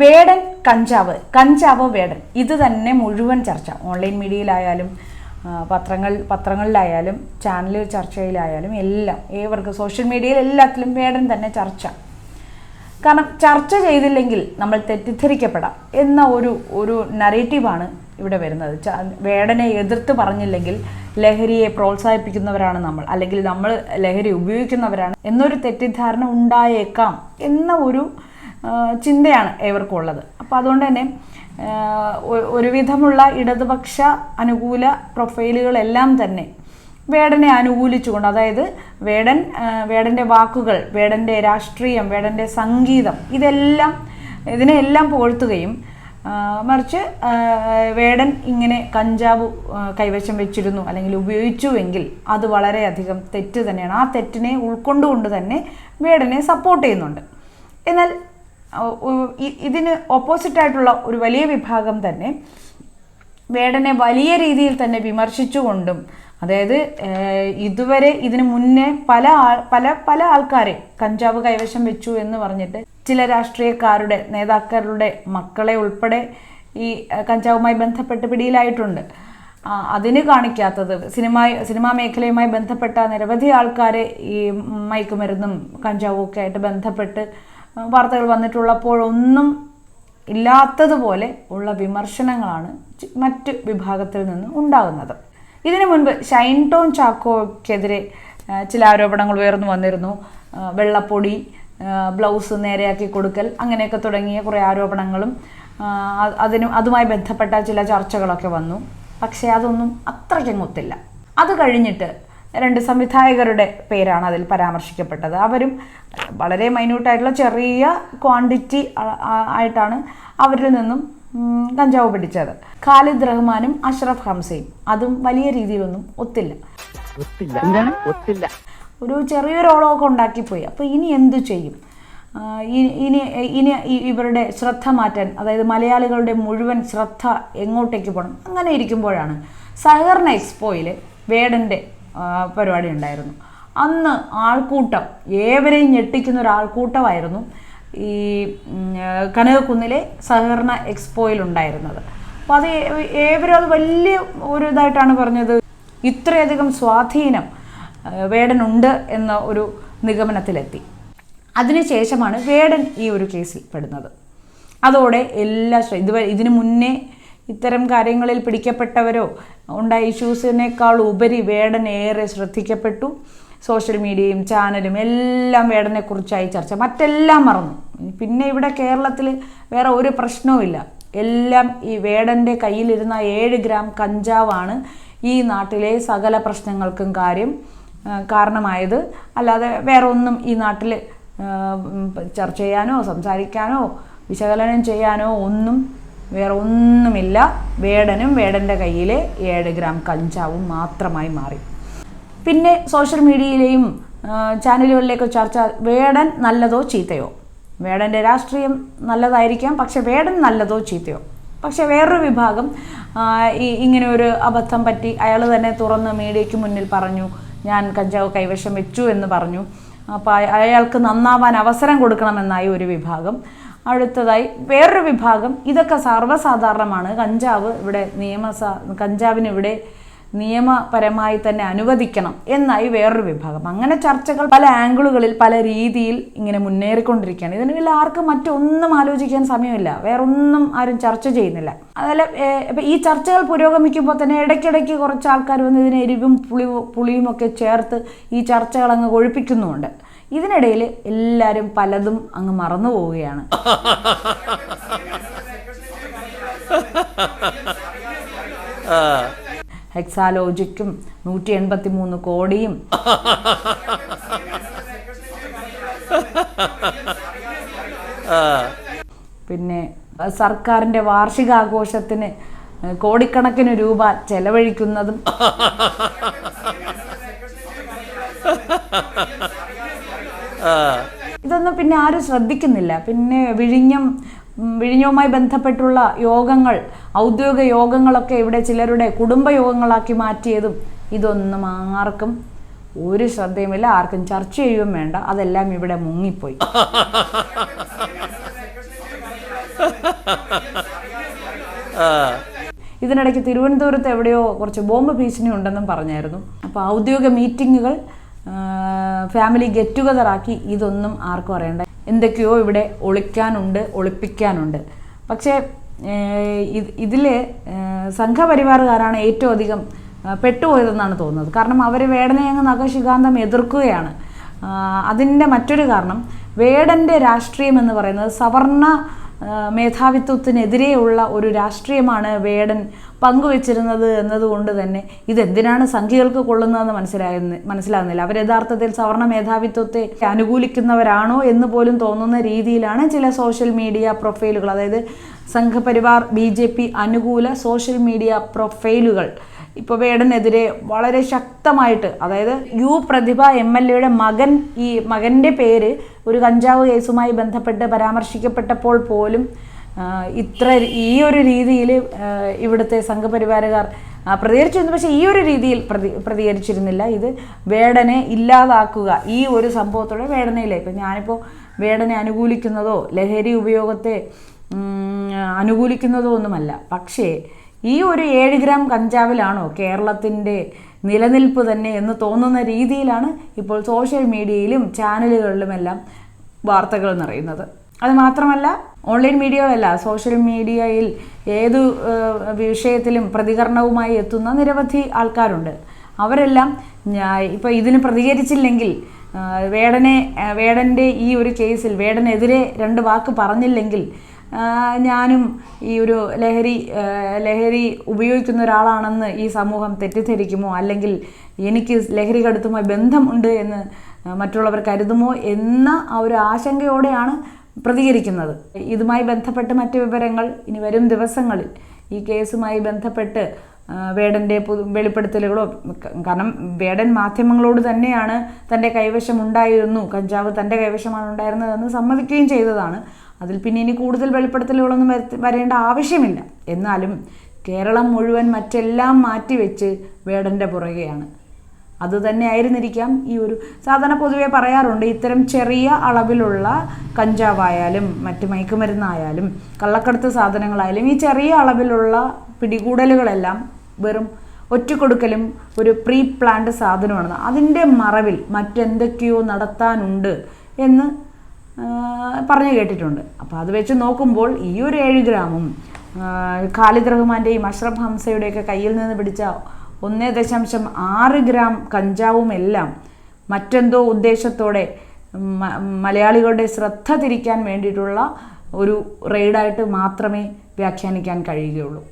വേടൻ കഞ്ചാവ് കഞ്ചാവ് വേടൻ. ഇത് തന്നെ മുഴുവൻ ചർച്ച. ഓൺലൈൻ മീഡിയയിലായാലും പത്രങ്ങൾ പത്രങ്ങളിലായാലും ചാനൽ ചർച്ചയിലായാലും എല്ലാം ഏവർക്കും സോഷ്യൽ മീഡിയയിൽ എല്ലാത്തിലും വേടൻ തന്നെ ചർച്ച. കാരണം ചർച്ച ചെയ്തില്ലെങ്കിൽ നമ്മൾ തെറ്റിദ്ധരിക്കപ്പെടാം എന്ന ഒരു ഒരു നരേറ്റീവാണ് ഇവിടെ വരുന്നത്. വേടനെ എതിർത്ത് പറഞ്ഞില്ലെങ്കിൽ ലഹരിയെ പ്രോത്സാഹിപ്പിക്കുന്നവരാണ് നമ്മൾ അല്ലെങ്കിൽ നമ്മൾ ലഹരി ഉപയോഗിക്കുന്നവരാണ് എന്നൊരു തെറ്റിദ്ധാരണ ഉണ്ടായേക്കാം എന്ന ഒരു ചിന്തയാണ് ഏവർക്കും ഉള്ളത് അപ്പോൾ അതുകൊണ്ട് തന്നെ ഒരുവിധമുള്ള ഇടതുപക്ഷ അനുകൂല പ്രൊഫൈലുകളെല്ലാം തന്നെ വേടനെ അനുകൂലിച്ചുകൊണ്ട് അതായത് വേടൻ വേടന്റെ വാക്കുകൾ വേടന്റെ രാഷ്ട്രീയം വേടന്റെ സംഗീതം ഇതെല്ലാം ഇതിനെല്ലാം പുകഴ്ത്തുകയും മറിച്ച് വേടൻ ഇങ്ങനെ കഞ്ചാവ് കൈവശം വെച്ചിരുന്നു അല്ലെങ്കിൽ ഉപയോഗിച്ചുവെങ്കിൽ അത് വളരെയധികം തെറ്റ് തന്നെയാണ്. ആ തെറ്റിനെ ഉൾക്കൊണ്ടുകൊണ്ട് തന്നെ വേടനെ സപ്പോർട്ട് ചെയ്യുന്നുണ്ട്. എന്നാൽ ഇതിന് ഓപ്പോസിറ്റായിട്ടുള്ള ഒരു വലിയ വിഭാഗം തന്നെ വേടനെ വലിയ രീതിയിൽ തന്നെ വിമർശിച്ചുകൊണ്ടും അതായത് ഇതുവരെ ഇതിനു മുന്നേ പല ആൾ പല പല ആൾക്കാരെ കഞ്ചാവ് കൈവശം വെച്ചു എന്ന് പറഞ്ഞിട്ട് ചില രാഷ്ട്രീയക്കാരുടെ നേതാക്കളുടെ മക്കളെ ഉൾപ്പെടെ ഈ കഞ്ചാവുമായി ബന്ധപ്പെട്ട് പിടിയിലായിട്ടുണ്ട്. അതിന് കാണിക്കാത്തത് സിനിമ സിനിമാ മേഖലയുമായി ബന്ധപ്പെട്ട നിരവധി ആൾക്കാരെ ഈ മയക്കുമരുന്നും കഞ്ചാവും ഒക്കെ ആയിട്ട് ബന്ധപ്പെട്ട് വാർത്തകൾ വന്നിട്ടുള്ളപ്പോഴൊന്നും ഇല്ലാത്തതുപോലെ ഉള്ള വിമർശനങ്ങളാണ് മറ്റ് വിഭാഗത്തിൽ നിന്ന് ഉണ്ടാകുന്നത്. ഇതിനു മുൻപ് ഷൈൻ ടോൺ ചാക്കോയ്ക്കെതിരെ ആ, ചില ആരോപണങ്ങൾ ഉയർന്നു വന്നിരുന്നു. വെള്ളപ്പൊടി ബ്ലൗസ് നേരെയാക്കി കൊടുക്കൽ അങ്ങനെയൊക്കെ തുടങ്ങിയ കുറേ ആരോപണങ്ങളും അതിനും അതിന് അതുമായി ബന്ധപ്പെട്ട ചില ചർച്ചകളൊക്കെ വന്നു. പക്ഷേ അതൊന്നും അത്രയ്ക്കങ്ങൊത്തില്ല അത് കഴിഞ്ഞിട്ട് രണ്ട് സംവിധായകരുടെ പേരാണ് അതിൽ പരാമർശിക്കപ്പെട്ടത്. അവരും വളരെ മൈന്യൂട്ടായിട്ടുള്ള ചെറിയ ക്വാണ്ടിറ്റി ആയിട്ടാണ് അവരിൽ നിന്നും കഞ്ചാവ് പിടിച്ചത്. ഖാലിദ് റഹ്മാനും അഷ്റഫ് ഹംസയും അതും വലിയ രീതിയിലൊന്നും ഒത്തില്ല. ഒത്തില്ല. ഒരു ചെറിയൊരു ഓളമൊക്കെ ഉണ്ടാക്കിപ്പോയി. അപ്പോൾ ഇനി എന്തു ചെയ്യും? ഇനി ഇനി ഇവരുടെ ശ്രദ്ധ മാറ്റാൻ അതായത് മലയാളികളുടെ മുഴുവൻ ശ്രദ്ധ എങ്ങോട്ടേക്ക് പോകണം? അങ്ങനെ ഇരിക്കുമ്പോഴാണ് സഹകരണ എക്സ്പോയിൽ വേടന്റെ പരിപാടി ഉണ്ടായിരുന്നു. അന്ന് ആൾക്കൂട്ടം ഏവരെയും ഞെട്ടിക്കുന്ന ഒരു ആൾക്കൂട്ടമായിരുന്നു ഈ കനകക്കുന്നിലെ സഹകരണ എക്സ്പോയിൽ ഉണ്ടായിരുന്നത്. അപ്പോൾ അത് ഏവരും അത് വലിയ ഒരു ഇതായിട്ടാണ് പറഞ്ഞത്. ഇത്രയധികം സ്വാധീനം വേടനുണ്ട് എന്ന ഒരു നിഗമനത്തിലെത്തി. അതിനുശേഷമാണ് വേടൻ ഈ ഒരു കേസിൽ പെടുന്നത്. അതോടെ എല്ലാ ഇതുവരെ ഇതിനു മുന്നേ ഇത്തരം കാര്യങ്ങളിൽ പിടിക്കപ്പെട്ടവരോ ഉണ്ടായ ഇഷ്യൂസിനേക്കാൾ ഉപരി വേടൻ ഏറെ ശ്രദ്ധിക്കപ്പെട്ടു. സോഷ്യൽ മീഡിയയും ചാനലും എല്ലാം വേടനെക്കുറിച്ചായി ചർച്ച. മറ്റെല്ലാം മറന്നു. പിന്നെ ഇവിടെ കേരളത്തിൽ വേറെ ഒരു പ്രശ്നവുമില്ല എല്ലാം ഈ വേടന്റെ കയ്യിലിരുന്ന ഏഴ് ഗ്രാം കഞ്ചാവാണ് ഈ നാട്ടിലെ സകല പ്രശ്നങ്ങൾക്കും കാര്യം കാരണമായത്. അല്ലാതെ വേറെ ഒന്നും ഈ നാട്ടിൽ ചർച്ച ചെയ്യാനോ സംസാരിക്കാനോ വിശകലനം ചെയ്യാനോ ഒന്നും വേറെ ഒന്നുമില്ല വേടനും വേടന്റെ കയ്യിലെ ഏഴ് ഗ്രാം കഞ്ചാവും മാത്രമായി മാറി. പിന്നെ സോഷ്യൽ മീഡിയയിലെയും ചാനലുകളിലേക്ക് ചർച്ച വേടൻ നല്ലതോ ചീത്തയോ? വേടന്റെ രാഷ്ട്രീയം നല്ലതായിരിക്കാം പക്ഷെ വേടൻ നല്ലതോ ചീത്തയോ? പക്ഷെ വേറൊരു വിഭാഗം ഈ ഇങ്ങനെ ഒരു അബദ്ധം പറ്റി അയാൾ തന്നെ തുറന്ന് മീഡിയയ്ക്ക് മുന്നിൽ പറഞ്ഞു ഞാൻ കഞ്ചാവ് കൈവശം വെച്ചു എന്ന് പറഞ്ഞു. അപ്പോൾ അയാൾക്ക് നന്നാവാൻ അവസരം കൊടുക്കണമെന്നായി ഒരു വിഭാഗം. അടുത്തതായി വേറൊരു വിഭാഗം. ഇതൊക്കെ സർവസാധാരണമാണ്. കഞ്ചാവ് ഇവിടെ നിയമസ കഞ്ചാവിന് ഇവിടെ നിയമപരമായി തന്നെ അനുവദിക്കണം എന്നായി വേറൊരു വിഭാഗം. അങ്ങനെ ചർച്ചകൾ പല ആംഗിളുകളിൽ പല രീതിയിൽ ഇങ്ങനെ മുന്നേറിക്കൊണ്ടിരിക്കുകയാണ്. ഇതിനിടയിൽ ആർക്കും മറ്റൊന്നും ആലോചിക്കാൻ സമയമില്ല. വേറൊന്നും ആരും ചർച്ച ചെയ്യുന്നില്ല. അതല്ല ഇപ്പം ഈ ചർച്ചകൾ പുരോഗമിക്കുമ്പോൾ തന്നെ ഇടയ്ക്കിടയ്ക്ക് കുറച്ച് ആൾക്കാർ വന്ന് ഇതിന് എരിവും പുളി പുളിയും ഒക്കെ ചേർത്ത് ഈ ചർച്ചകൾ അങ്ങ് ഒഴിപ്പിക്കുന്നുമുണ്ട് ഇതിനിടയിൽ എല്ലാവരും പലതും അങ്ങ് മറന്നു പോവുകയാണ്. ഹെക്സാലോജിക്കും നൂറ്റി എൺപത്തി മൂന്ന് കോടിയും പിന്നെ സർക്കാരിന്റെ സർക്കാരിന്റെ വാർഷികാഘോഷത്തിന് കോടിക്കണക്കിന് രൂപ ചെലവഴിക്കുന്നതും. ഇതൊന്നും പിന്നെ ആരും ശ്രദ്ധിക്കുന്നില്ല. പിന്നെ വിഴിഞ്ഞം വിഴിഞ്ഞവുമായി ബന്ധപ്പെട്ടുള്ള യോഗങ്ങൾ ഔദ്യോഗിക യോഗങ്ങളൊക്കെ ഇവിടെ ചിലരുടെ കുടുംബ യോഗങ്ങളാക്കി മാറ്റിയതും ഇതൊന്നും ആർക്കും ഒരു ശ്രദ്ധയുമില്ല. ആർക്കും ചർച്ച ചെയ്യുകയും വേണ്ട. അതെല്ലാം ഇവിടെ മുങ്ങിപ്പോയി. ഇതിനിടയ്ക്ക് തിരുവനന്തപുരത്ത് എവിടെയോ കുറച്ച് ബോംബ് ഭീഷണി ഉണ്ടെന്നും പറഞ്ഞായിരുന്നു. അപ്പോൾ ഔദ്യോഗിക മീറ്റിങ്ങുകൾ ഫാമിലി ഗെറ്റ് ടുഗദർ ആക്കി ഇതൊന്നും ആർക്കും അറിയണ്ട. എന്തൊക്കെയോ ഇവിടെ ഒളിക്കാനുണ്ട് ഒളിപ്പിക്കാനുണ്ട്. പക്ഷേ ഇതിൽ സംഘപരിവാറുകാരാണ് ഏറ്റവും അധികം പെട്ടുപോയതെന്നാണ് തോന്നുന്നത്. കാരണം അവർ വേടനെ അങ്ങ് നഖശികാന്തം എതിർക്കുകയാണ്. അതിന്റെ മറ്റൊരു കാരണം വേടന്റെ രാഷ്ട്രീയം എന്ന് പറയുന്നത് സവർണ മേധാവിത്വത്തിനെതിരെയുള്ള ഒരു രാഷ്ട്രീയമാണ് വേടൻ പങ്കുവച്ചിരുന്നത് എന്നതുകൊണ്ട് തന്നെ ഇതെന്തിനാണ് സംഖ്യകൾക്ക് കൊള്ളുന്നതെന്ന് മനസ്സിലാകുന്ന മനസ്സിലാകുന്നില്ല. അവർ യഥാർത്ഥത്തിൽ സവർണ മേധാവിത്വത്തെ അനുകൂലിക്കുന്നവരാണോ എന്ന് പോലും തോന്നുന്ന രീതിയിലാണ് ചില സോഷ്യൽ മീഡിയ പ്രൊഫൈലുകൾ. അതായത് സംഘപരിവാർ ബി അനുകൂല സോഷ്യൽ മീഡിയ പ്രൊഫൈലുകൾ. ഇപ്പോൾ വേടനെതിരെ വളരെ ശക്തമായിട്ട് അതായത് യു പ്രതിഭ എം എൽ എയുടെ മകൻ ഈ മകന്റെ പേര് ഒരു കഞ്ചാവ് കേസുമായി ബന്ധപ്പെട്ട് പരാമർശിക്കപ്പെട്ടപ്പോൾ പോലും ഇത്ര ഈ ഒരു രീതിയിൽ ഇവിടുത്തെ സംഘപരിവാരകാർ പ്രതികരിച്ചിരുന്നു. പക്ഷേ ഈ ഒരു രീതിയിൽ പ്രതി പ്രതികരിച്ചിരുന്നില്ല. ഇത് വേടനെ ഇല്ലാതാക്കുക ഈ ഒരു സംഭവത്തോടെ വേടനയില്ല ഇപ്പം ഞാനിപ്പോൾ വേടനെ അനുകൂലിക്കുന്നതോ ലഹരി ഉപയോഗത്തെ അനുകൂലിക്കുന്നതോ ഒന്നുമല്ല. പക്ഷേ ഈ ഒരു ഏഴ് ഗ്രാം കഞ്ചാവിലാണോ കേരളത്തിന്റെ നിലനിൽപ്പ് തന്നെ എന്ന് തോന്നുന്ന രീതിയിലാണ് ഇപ്പോൾ സോഷ്യൽ മീഡിയയിലും ചാനലുകളിലുമെല്ലാം വാർത്തകൾ നിറയുന്നത്. അത് മാത്രമല്ല ഓൺലൈൻ അല്ല സോഷ്യൽ മീഡിയയിൽ ഏതു വിഷയത്തിലും പ്രതികരണവുമായി എത്തുന്ന നിരവധി ആൾക്കാരുണ്ട്. അവരെല്ലാം ഇപ്പോൾ ഇതിന് പ്രതികരിച്ചില്ലെങ്കിൽ വേടനെ വേടന്റെ ഈ ഒരു കേസിൽ വേടനെതിരെ രണ്ട് വാക്ക് പറഞ്ഞില്ലെങ്കിൽ ഞാനും ഈ ഒരു ലഹരി ലഹരി ഉപയോഗിക്കുന്ന ഒരാളാണെന്ന് ഈ സമൂഹം തെറ്റിദ്ധരിക്കുമോ? അല്ലെങ്കിൽ എനിക്ക് ലഹരി കടുത്തുമായി ബന്ധമുണ്ട് എന്ന് മറ്റുള്ളവർ കരുതുമോ എന്ന ആ ഒരു ആശങ്കയോടെയാണ് പ്രതികരിക്കുന്നത്. ഇതുമായി ബന്ധപ്പെട്ട് മറ്റു വിവരങ്ങൾ ഇനി വരും ദിവസങ്ങളിൽ ഈ കേസുമായി ബന്ധപ്പെട്ട് വേടന്റെ പുതു വെളിപ്പെടുത്തലുകളോ കാരണം വേടൻ മാധ്യമങ്ങളോട് തന്നെയാണ് തന്റെ കൈവശം ഉണ്ടായിരുന്നു. കഞ്ചാവ് തന്റെ കൈവശമാണ് ഉണ്ടായിരുന്നതെന്ന് സമ്മതിക്കുകയും ചെയ്തതാണ്. അതിൽ പിന്നെ ഇനി കൂടുതൽ വെളിപ്പെടുത്തലുകളൊന്നും വരേണ്ട ആവശ്യമില്ല. എന്നാലും കേരളം മുഴുവൻ മറ്റെല്ലാം മാറ്റിവെച്ച് വേടന്റെ പുറകെയാണ്. അത് തന്നെ ആയിരുന്നിരിക്കാം ഈ ഒരു സാധാരണ പൊതുവെ പറയാറുണ്ട് ഇത്തരം ചെറിയ അളവിലുള്ള കഞ്ചാവായാലും മറ്റ് മയക്കുമരുന്നായാലും കള്ളക്കടത്ത് സാധനങ്ങളായാലും ഈ ചെറിയ അളവിലുള്ള പിടികൂടലുകളെല്ലാം വെറും ഒറ്റക്കൊടുക്കലും ഒരു പ്രീ പ്ലാൻഡ് സാധനമാണെന്ന്. അതിന്റെ മറവിൽ മറ്റെന്തൊക്കെയോ നടത്താനുണ്ട് എന്ന് പറഞ്ഞു കേട്ടിട്ടുണ്ട്. അപ്പോൾ അത് വെച്ച് നോക്കുമ്പോൾ ഈ ഒരു ഏഴ് ഗ്രാമും ഖാലിദ് റഹ്മാന്റെയും അഷ്റഫ് ഹംസയുടെയൊക്കെ കയ്യിൽ നിന്ന് പിടിച്ച ഒന്നേ ദശാംശം ആറ് ഗ്രാം കഞ്ചാവും എല്ലാം മറ്റെന്തോ ഉദ്ദേശത്തോടെ മലയാളികളുടെ ശ്രദ്ധ തിരിക്കാൻ വേണ്ടിയിട്ടുള്ള ഒരു റെയ്ഡായിട്ട് മാത്രമേ വ്യാഖ്യാനിക്കാൻ കഴിയുകയുള്ളൂ.